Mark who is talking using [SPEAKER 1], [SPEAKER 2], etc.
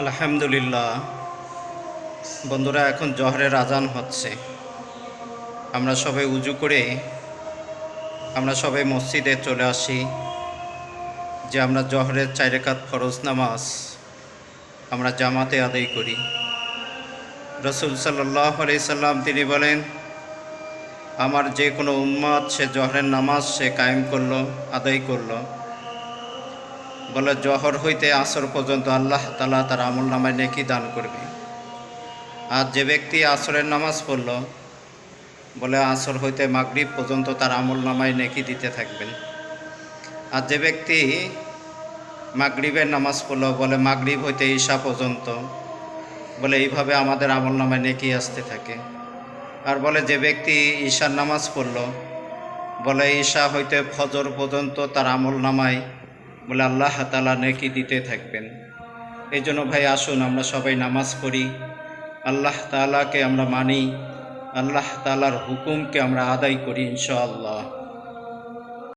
[SPEAKER 1] আলহামদুলিল্লাহ। বন্ধুরা, এখন জহরের আজান হচ্ছে। আমরা সবাই উজু করে আমরা সবাই মসজিদে চলে আসি যে আমরা জহরের চার রেখাত ফরজ নামাজ আমরা জামাতে আদায় করি। রসুল সাল্লাহ সাল্লাম তিনি বলেন, আমার যে কোনো উম্মাদ সে জহরের নামাজ সে কায়েম করল, আদায় করল। বলে, জহর হইতে আসর পর্যন্ত আল্লাহ তালা তার আমল নামায় নেকি দান করবে। আর যে ব্যক্তি আসরের নামাজ পড়ল, বলে, আসর হইতে মাগরিব পর্যন্ত তার আমল নামায় নেকি দিতে থাকবেন। আর যে ব্যক্তি মাগরিবের নামাজ পড়ল, বলে, মাগরিব হইতে ঈশা পর্যন্ত। বলে, এইভাবে আমাদের আমল নামায় নেকি আসতে থাকে। আর বলে, যে ব্যক্তি ঈশার নামাজ পড়ল, বলে, ঈশা হইতে ফজর পর্যন্ত তার আমল নামায় বলে আল্লাহ তালা নেকি দিতে থাকবেন। এই জন্য ভাই আসুন, আমরা সবাই নামাজ পড়ি। আল্লাহ তালাকে আমরা মানি, আল্লাহ তালার হুকুমকে আমরা আদায় করি ইনশাআল্লাহ।